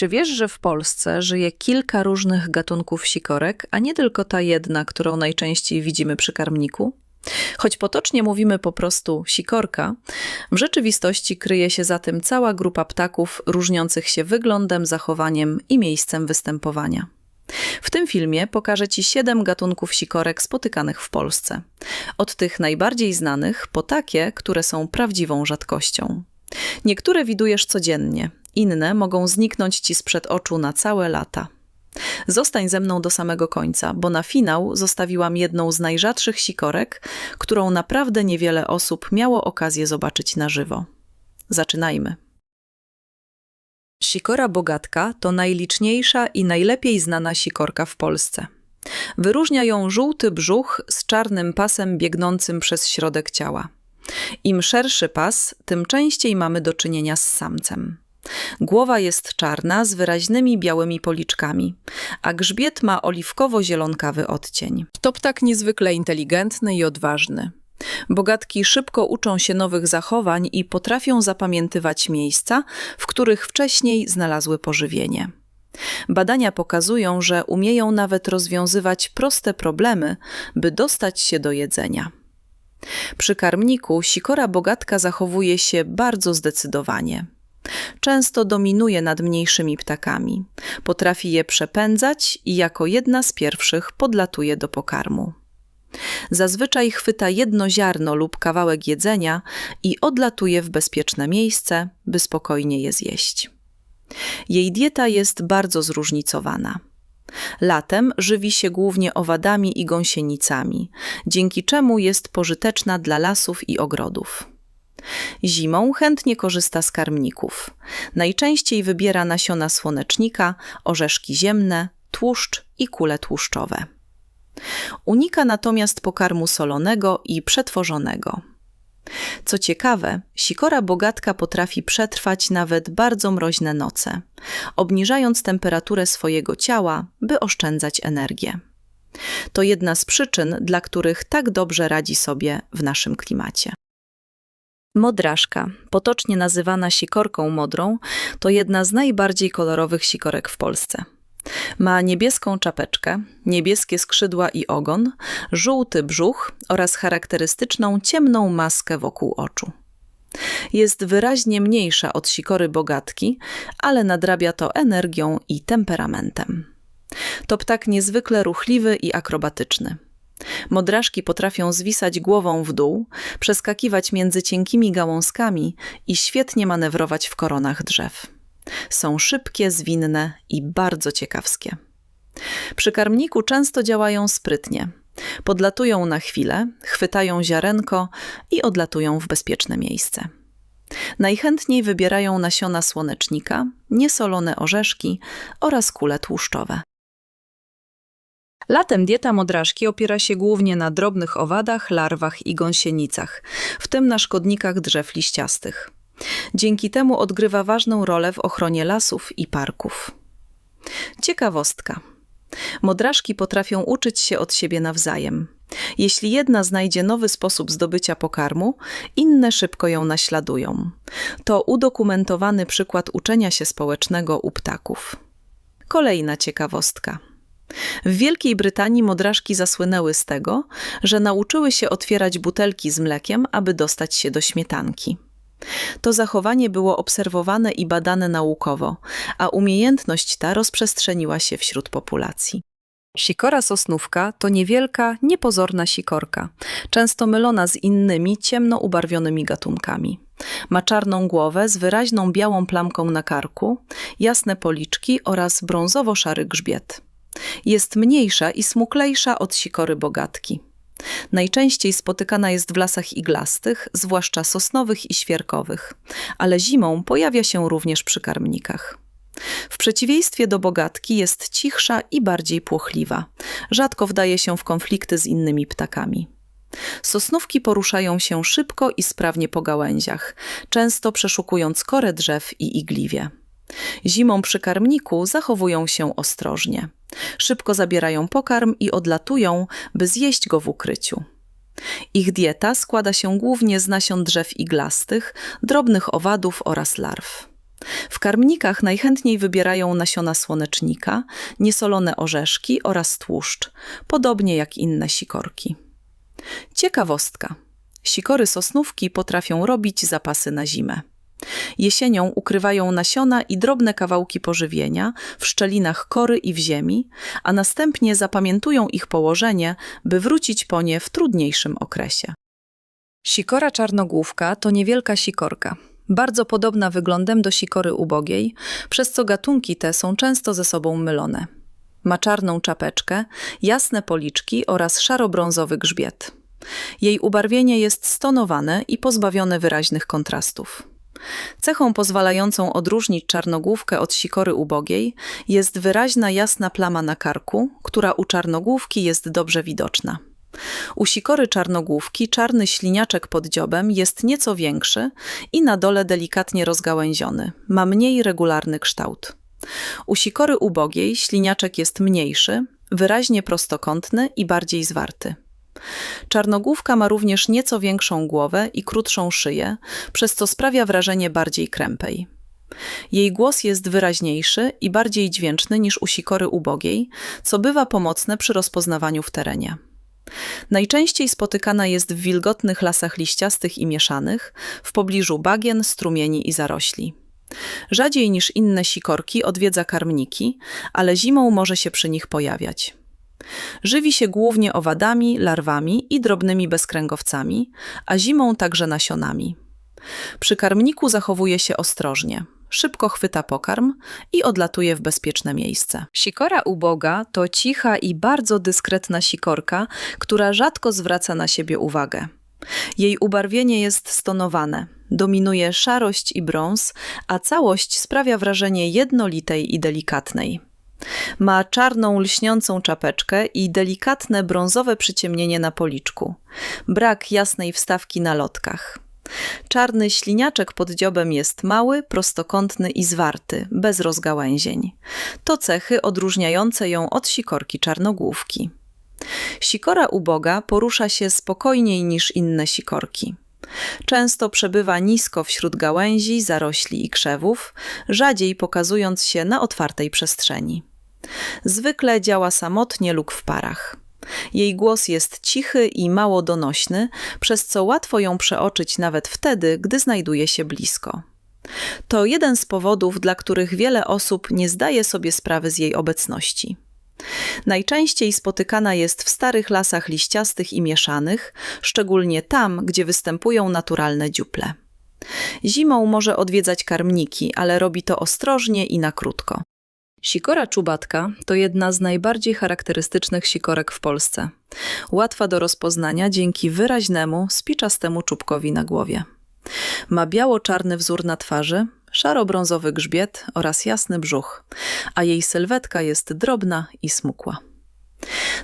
Czy wiesz, że w Polsce żyje kilka różnych gatunków sikorek, a nie tylko ta jedna, którą najczęściej widzimy przy karmniku? Choć potocznie mówimy po prostu sikorka, w rzeczywistości kryje się za tym cała grupa ptaków różniących się wyglądem, zachowaniem i miejscem występowania. W tym filmie pokażę Ci siedem gatunków sikorek spotykanych w Polsce. Od tych najbardziej znanych po takie, które są prawdziwą rzadkością. Niektóre widujesz codziennie, inne mogą zniknąć Ci sprzed oczu na całe lata. Zostań ze mną do samego końca, bo na finał zostawiłam jedną z najrzadszych sikorek, którą naprawdę niewiele osób miało okazję zobaczyć na żywo. Zaczynajmy. Sikora bogatka to najliczniejsza i najlepiej znana sikorka w Polsce. Wyróżnia ją żółty brzuch z czarnym pasem biegnącym przez środek ciała. Im szerszy pas, tym częściej mamy do czynienia z samcem. Głowa jest czarna z wyraźnymi białymi policzkami, a grzbiet ma oliwkowo-zielonkawy odcień. To ptak niezwykle inteligentny i odważny. Bogatki szybko uczą się nowych zachowań i potrafią zapamiętywać miejsca, w których wcześniej znalazły pożywienie. Badania pokazują, że umieją nawet rozwiązywać proste problemy, by dostać się do jedzenia. Przy karmniku sikora bogatka zachowuje się bardzo zdecydowanie. Często dominuje nad mniejszymi ptakami. Potrafi je przepędzać i jako jedna z pierwszych podlatuje do pokarmu. Zazwyczaj chwyta jedno ziarno lub kawałek jedzenia i odlatuje w bezpieczne miejsce, by spokojnie je zjeść. Jej dieta jest bardzo zróżnicowana. Latem żywi się głównie owadami i gąsienicami, dzięki czemu jest pożyteczna dla lasów i ogrodów. Zimą chętnie korzysta z karmników. Najczęściej wybiera nasiona słonecznika, orzeszki ziemne, tłuszcz i kule tłuszczowe. Unika natomiast pokarmu solonego i przetworzonego. Co ciekawe, sikora bogatka potrafi przetrwać nawet bardzo mroźne noce, obniżając temperaturę swojego ciała, by oszczędzać energię. To jedna z przyczyn, dla których tak dobrze radzi sobie w naszym klimacie. Modraszka, potocznie nazywana sikorką modrą, to jedna z najbardziej kolorowych sikorek w Polsce. Ma niebieską czapeczkę, niebieskie skrzydła i ogon, żółty brzuch oraz charakterystyczną ciemną maskę wokół oczu. Jest wyraźnie mniejsza od sikory bogatki, ale nadrabia to energią i temperamentem. To ptak niezwykle ruchliwy i akrobatyczny. Modraszki potrafią zwisać głową w dół, przeskakiwać między cienkimi gałązkami i świetnie manewrować w koronach drzew. Są szybkie, zwinne i bardzo ciekawskie. Przy karmniku często działają sprytnie. Podlatują na chwilę, chwytają ziarenko i odlatują w bezpieczne miejsce. Najchętniej wybierają nasiona słonecznika, niesolone orzeszki oraz kule tłuszczowe. Latem dieta modraszki opiera się głównie na drobnych owadach, larwach i gąsienicach, w tym na szkodnikach drzew liściastych. Dzięki temu odgrywa ważną rolę w ochronie lasów i parków. Ciekawostka. Modraszki potrafią uczyć się od siebie nawzajem. Jeśli jedna znajdzie nowy sposób zdobycia pokarmu, inne szybko ją naśladują. To udokumentowany przykład uczenia się społecznego u ptaków. Kolejna ciekawostka. W Wielkiej Brytanii modraszki zasłynęły z tego, że nauczyły się otwierać butelki z mlekiem, aby dostać się do śmietanki. To zachowanie było obserwowane i badane naukowo, a umiejętność ta rozprzestrzeniła się wśród populacji. Sikora sosnówka to niewielka, niepozorna sikorka, często mylona z innymi ciemno ubarwionymi gatunkami. Ma czarną głowę z wyraźną białą plamką na karku, jasne policzki oraz brązowo-szary grzbiet. Jest mniejsza i smuklejsza od sikory bogatki. Najczęściej spotykana jest w lasach iglastych, zwłaszcza sosnowych i świerkowych, ale zimą pojawia się również przy karmnikach. W przeciwieństwie do bogatki jest cichsza i bardziej płochliwa. Rzadko wdaje się w konflikty z innymi ptakami. Sosnówki poruszają się szybko i sprawnie po gałęziach, często przeszukując korę drzew i igliwie. Zimą przy karmniku zachowują się ostrożnie. Szybko zabierają pokarm i odlatują, by zjeść go w ukryciu. Ich dieta składa się głównie z nasion drzew iglastych, drobnych owadów oraz larw. W karmnikach najchętniej wybierają nasiona słonecznika, niesolone orzeszki oraz tłuszcz, podobnie jak inne sikorki. Ciekawostka. Sikory sosnówki potrafią robić zapasy na zimę. Jesienią ukrywają nasiona i drobne kawałki pożywienia w szczelinach kory i w ziemi, a następnie zapamiętują ich położenie, by wrócić po nie w trudniejszym okresie. Sikora czarnogłówka to niewielka sikorka, bardzo podobna wyglądem do sikory ubogiej, przez co gatunki te są często ze sobą mylone. Ma czarną czapeczkę, jasne policzki oraz szaro-brązowy grzbiet. Jej ubarwienie jest stonowane i pozbawione wyraźnych kontrastów. Cechą pozwalającą odróżnić czarnogłówkę od sikory ubogiej jest wyraźna jasna plama na karku, która u czarnogłówki jest dobrze widoczna. U sikory czarnogłówki czarny śliniaczek pod dziobem jest nieco większy i na dole delikatnie rozgałęziony, ma mniej regularny kształt. U sikory ubogiej śliniaczek jest mniejszy, wyraźnie prostokątny i bardziej zwarty. Czarnogłówka ma również nieco większą głowę i krótszą szyję, przez co sprawia wrażenie bardziej krępej. Jej głos jest wyraźniejszy i bardziej dźwięczny niż u sikory ubogiej, co bywa pomocne przy rozpoznawaniu w terenie. Najczęściej spotykana jest w wilgotnych lasach liściastych i mieszanych, w pobliżu bagien, strumieni i zarośli. Rzadziej niż inne sikorki odwiedza karmniki, ale zimą może się przy nich pojawiać. Żywi się głównie owadami, larwami i drobnymi bezkręgowcami, a zimą także nasionami. Przy karmniku zachowuje się ostrożnie. Szybko chwyta pokarm i odlatuje w bezpieczne miejsce. Sikora uboga to cicha i bardzo dyskretna sikorka, która rzadko zwraca na siebie uwagę. Jej ubarwienie jest stonowane, dominuje szarość i brąz, a całość sprawia wrażenie jednolitej i delikatnej. Ma czarną, lśniącą czapeczkę i delikatne brązowe przyciemnienie na policzku. Brak jasnej wstawki na lotkach. Czarny śliniaczek pod dziobem jest mały, prostokątny i zwarty, bez rozgałęzień. To cechy odróżniające ją od sikorki czarnogłówki. Sikora uboga porusza się spokojniej niż inne sikorki. Często przebywa nisko wśród gałęzi, zarośli i krzewów, rzadziej pokazując się na otwartej przestrzeni. Zwykle działa samotnie lub w parach. Jej głos jest cichy i mało donośny, przez co łatwo ją przeoczyć nawet wtedy, gdy znajduje się blisko. To jeden z powodów, dla których wiele osób nie zdaje sobie sprawy z jej obecności. Najczęściej spotykana jest w starych lasach liściastych i mieszanych, szczególnie tam, gdzie występują naturalne dziuple. Zimą może odwiedzać karmniki, ale robi to ostrożnie i na krótko. Sikora czubatka to jedna z najbardziej charakterystycznych sikorek w Polsce. Łatwa do rozpoznania dzięki wyraźnemu, spiczastemu czubkowi na głowie. Ma biało-czarny wzór na twarzy, szaro-brązowy grzbiet oraz jasny brzuch, a jej sylwetka jest drobna i smukła.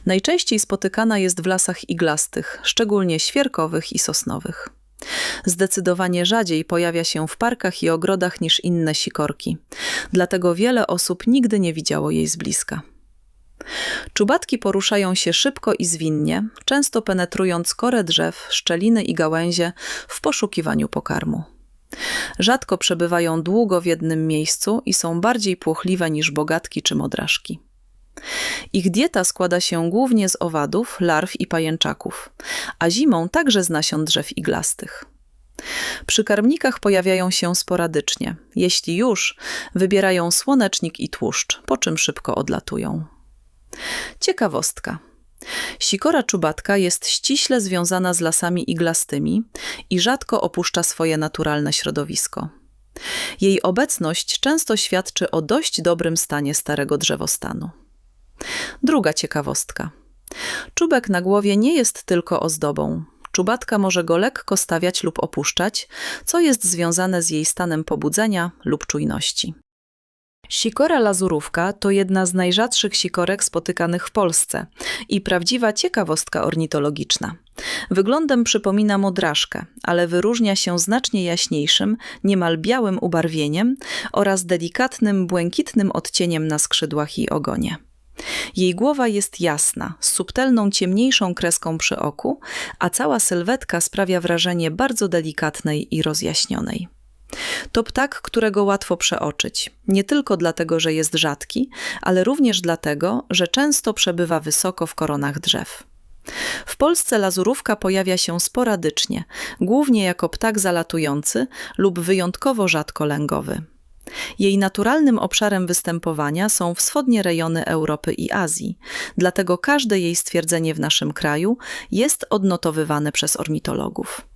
Najczęściej spotykana jest w lasach iglastych, szczególnie świerkowych i sosnowych. Zdecydowanie rzadziej pojawia się w parkach i ogrodach niż inne sikorki, dlatego wiele osób nigdy nie widziało jej z bliska. Czubatki poruszają się szybko i zwinnie, często penetrując korę drzew, szczeliny i gałęzie w poszukiwaniu pokarmu. Rzadko przebywają długo w jednym miejscu i są bardziej płochliwe niż bogatki czy modraszki. Ich dieta składa się głównie z owadów, larw i pajęczaków, a zimą także z nasion drzew iglastych. Przy karmnikach pojawiają się sporadycznie. Jeśli już, wybierają słonecznik i tłuszcz, po czym szybko odlatują. Ciekawostka. Sikora czubatka jest ściśle związana z lasami iglastymi i rzadko opuszcza swoje naturalne środowisko. Jej obecność często świadczy o dość dobrym stanie starego drzewostanu. Druga ciekawostka. Czubek na głowie nie jest tylko ozdobą. Czubatka może go lekko stawiać lub opuszczać, co jest związane z jej stanem pobudzenia lub czujności. Sikora lazurówka to jedna z najrzadszych sikorek spotykanych w Polsce i prawdziwa ciekawostka ornitologiczna. Wyglądem przypomina modraszkę, ale wyróżnia się znacznie jaśniejszym, niemal białym ubarwieniem oraz delikatnym, błękitnym odcieniem na skrzydłach i ogonie. Jej głowa jest jasna, z subtelną, ciemniejszą kreską przy oku, a cała sylwetka sprawia wrażenie bardzo delikatnej i rozjaśnionej. To ptak, którego łatwo przeoczyć, nie tylko dlatego, że jest rzadki, ale również dlatego, że często przebywa wysoko w koronach drzew. W Polsce lazurówka pojawia się sporadycznie, głównie jako ptak zalatujący lub wyjątkowo rzadko lęgowy. Jej naturalnym obszarem występowania są wschodnie rejony Europy i Azji, dlatego każde jej stwierdzenie w naszym kraju jest odnotowywane przez ornitologów.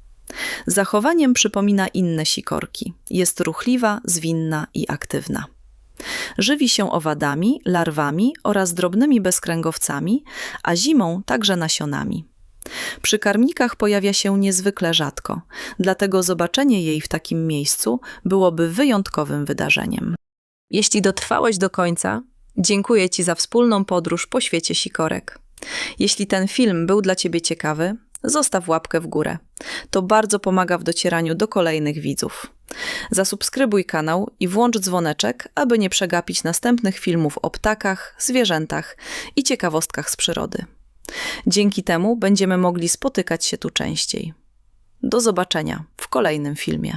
Zachowaniem przypomina inne sikorki. Jest ruchliwa, zwinna i aktywna. Żywi się owadami, larwami oraz drobnymi bezkręgowcami, a zimą także nasionami. Przy karmnikach pojawia się niezwykle rzadko, dlatego zobaczenie jej w takim miejscu byłoby wyjątkowym wydarzeniem. Jeśli dotrwałeś do końca, dziękuję Ci za wspólną podróż po świecie sikorek. Jeśli ten film był dla Ciebie ciekawy, zostaw łapkę w górę. To bardzo pomaga w docieraniu do kolejnych widzów. Zasubskrybuj kanał i włącz dzwoneczek, aby nie przegapić następnych filmów o ptakach, zwierzętach i ciekawostkach z przyrody. Dzięki temu będziemy mogli spotykać się tu częściej. Do zobaczenia w kolejnym filmie.